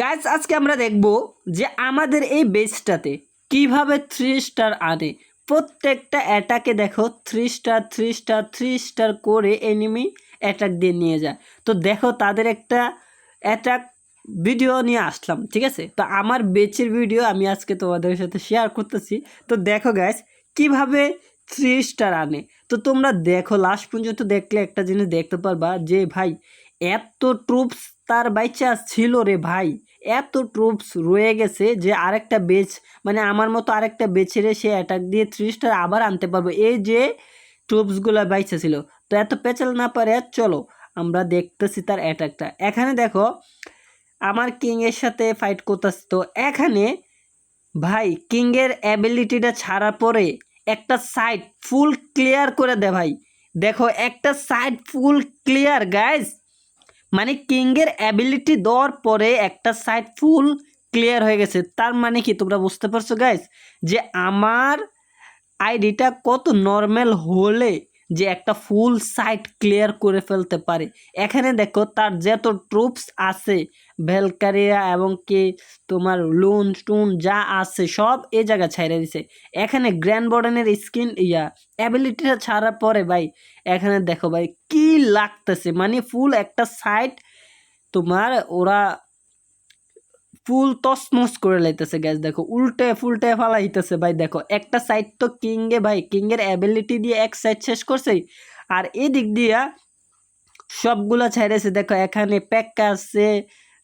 Guys আজকে আমরা দেখব যে আমাদের এই বেসটাতে কীভাবে থ্রি স্টার আনে প্রত্যেকটা অ্যাটাকে দেখো three star three star three star করে এনিমি অ্যাটাক দিয়ে নিয়ে যায়। তো দেখো তাদের একটা অ্যাটাক ভিডিও নিয়ে আসলাম, ঠিক আছে? তো আমার বেচের ভিডিও আমি আজকে তোমাদের সাথে শেয়ার করতেছি। তো দেখো গাইজ কীভাবে থ্রি স্টার আনে? তো তোমরা দেখো লাস্ট পর্যন্ত দেখলে একটা জিনিস দেখতে পারবা যে ভাই এত ট্রুপস তার বাইচা ছিল রে ভাই। এত ট্রুপস রয়ে গেছে যে আরেকটা বেচ মানে আমার মতো আরেকটা বেচে সে অ্যাটাক দিয়ে থ্রি স্টার আবার আনতে পারব। এই যে ট্রুপসগুলো বাইচা ছিল। তো এত পেঁচাল না পারে, চলো আমরা দেখতেছি তার অ্যাটাকটা এখানে দেখো, আমার কিংয়ের সাথে ফাইট করতেছি। তো এখানে ভাই কিংয়ের অ্যাবিলিটিটা ছাড়ার পরে একটা সাইড ফুল ক্লিয়ার করে দে ভাই। দেখো, একটা সাইড ফুল ক্লিয়ার গাইজ মানে কিংয়ের অ্যাবিলিটি দেওয়ার পরে একটা সাইড ফুল ক্লিয়ার হয়ে গেছে। তার মানে কি তোমরা বুঝতে পারছ গাইস যে আমার আইডিটা কত নর্মাল হলে যে একটা ফুল সাইট ক্লিয়ার করে ফেলতে পারে। এখানে দেখো তার যত ট্রুপস আছে ভেলকারিয়া এবং কি তোমার লুন টুন যা আছে সব এ জায়গা ছাইড়ে দিছে। এখানে গ্র্যান্ড বর্ডেনের স্কিন ইয়া অ্যাবিলিটিটা ছাড়ার পরে ভাই, এখানে দেখো ভাই, কি লাগতেছে? মানে ফুল একটা সাইট তোমার ওরা ফুল তসমস করে লাইতেছে গ্যাস দেখো, উল্টে ফুলটে ফালাইতেছে ভাই। দেখো, একটা সাইড তো কিংয়ে, ভাই, কিংয়ের অ্যাবিলিটি দিয়ে এক সাইড শেষ করছে, আর এদিক দিয়া সবগুলো ছাইড়েছে দেখো, এখানে প্যাক্কা আছে,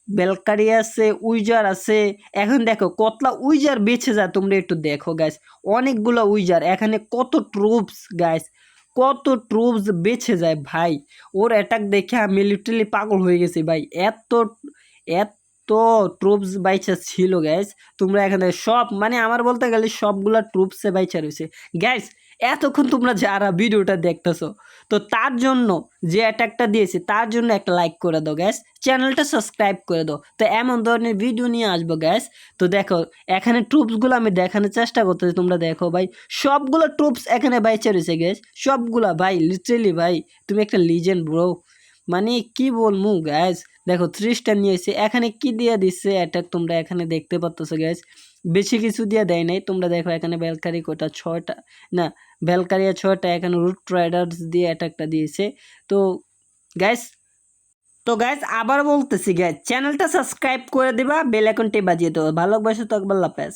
বেলকারি আছে, উইজার আছে। এখন দেখো, কতলা উইজার বেছে যায়, তোমরা একটু দেখো গ্যাস অনেকগুলো উইজার, এখানে কত ট্রুপস গ্যাস কত ট্রুপস বেছে যায়, ভাই। ওর অ্যাটাক দেখে আমি লিটারালি পাগল হয়ে গেছি, ভাই। এত এত ট্রুপস বাইচা ছিল গ্যাস তোমরা এখানে সব মানে আমার বলতে গেলে সবগুলা ট্রুপসে বাইচা রয়েছে। গ্যাস এতক্ষণ তোমরা যারা ভিডিওটা দেখতেছো, তো তার জন্য যে অ্যাটাকটা দিয়েছে, তার জন্য একটা লাইক করে দাও গ্যাস চ্যানেলটা সাবস্ক্রাইব করে দাও। তো এমন ধরনের ভিডিও নিয়ে আসব গ্যাস তো দেখো, এখানে ট্রুপসগুলো আমি দেখানোর চেষ্টা করতেছি, তোমরা দেখো ভাই। সবগুলো ট্রুপস এখানে বাইচা রয়েছে গ্যাস সবগুলা, ভাই লিটারেলি ভাই। তুমি একটা লিজেন্ড ব্রো মানে কি বলব গ্যাস দেখো স্টার নিয়ে এসে এখানে কি দিয়ে দিচ্ছে অ্যাটাক তোমরা এখানে দেখতে পাচ্ছ গ্যাস বেশি কিছু দিয়ে দেয় নাই। তোমরা দেখো, এখানে বেলকারি কোটা, ছয়টা, না বেলকারিয়া ছয়টা, এখানে রুট রাইডার্স দিয়ে অ্যাটাকটা দিয়েছে। তো গ্যাস তো গ্যাস আবার বলতেছি গ্যাস চ্যানেলটা সাবস্ক্রাইব করে দিবা বেল আইকনটি বাজিয়ে দেবো ভালোবাসো তো একবার লাপেস